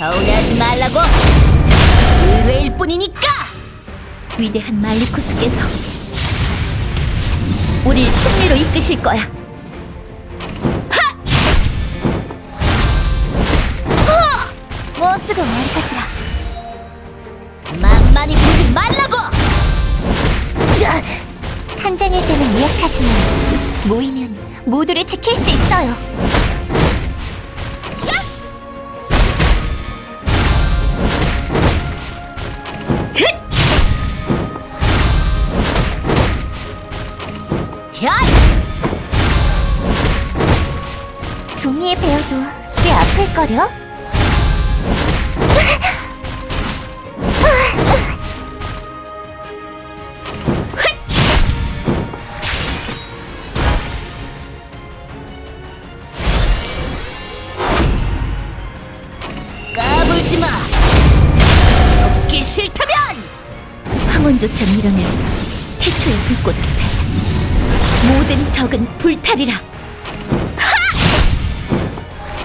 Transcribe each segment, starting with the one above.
서운해하지 말라고. 의외일 뿐이니까. 위대한 말리쿠스께서 우릴 승리로 이끄실 거야. 뭐 쓰고 말것이라 만만히 보지 말라고! 한 장일 때는 미약하지만 모이면 모두를 지킬 수 있어요. 종이에 베어도 꽤 아플거려? 까불지 마. 죽기 싫다면 황혼조차 밀어낼 해초의 불꽃 앞에 모든 적은 불탈이라.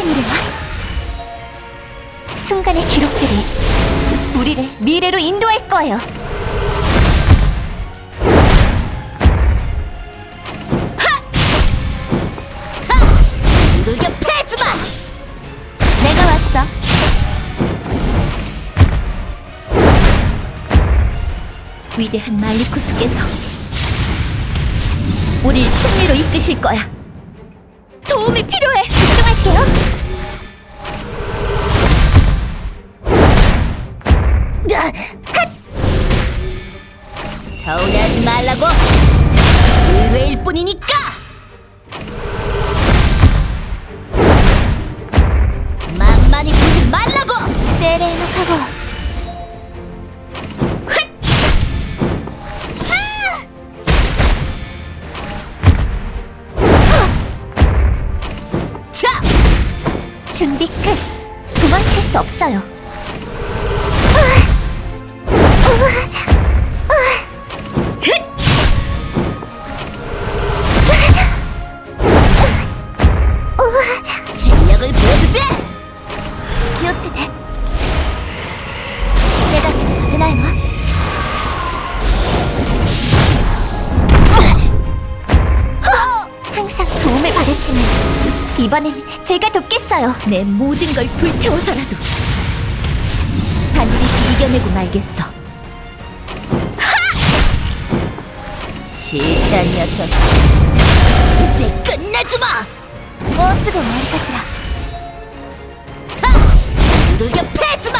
고! 깜마탱이를 와 순간의 기록들이 우리를 미래로 인도할 거예요 두들겨 패지 마! 내가 왔어. 위대한 말리쿠스께서 우릴 승리로 이끄실 거야. 도움이 필요해. 집중할게요. 핫! 서운해하지 말라고. 의외일 뿐이니까. 준비 끝! 도망칠 수 없어요 실력을 보여주지! 気をつけて手出しにさせないわ 도움을 받았지만 이번엔 제가 돕겠어요. 내 모든 걸 불태워서라도. 반드시 이겨내고 말겠어. 시시한 녀석. 이제 끝내주마! 뭐 쓰고 말 것이라. 두들겨 패주마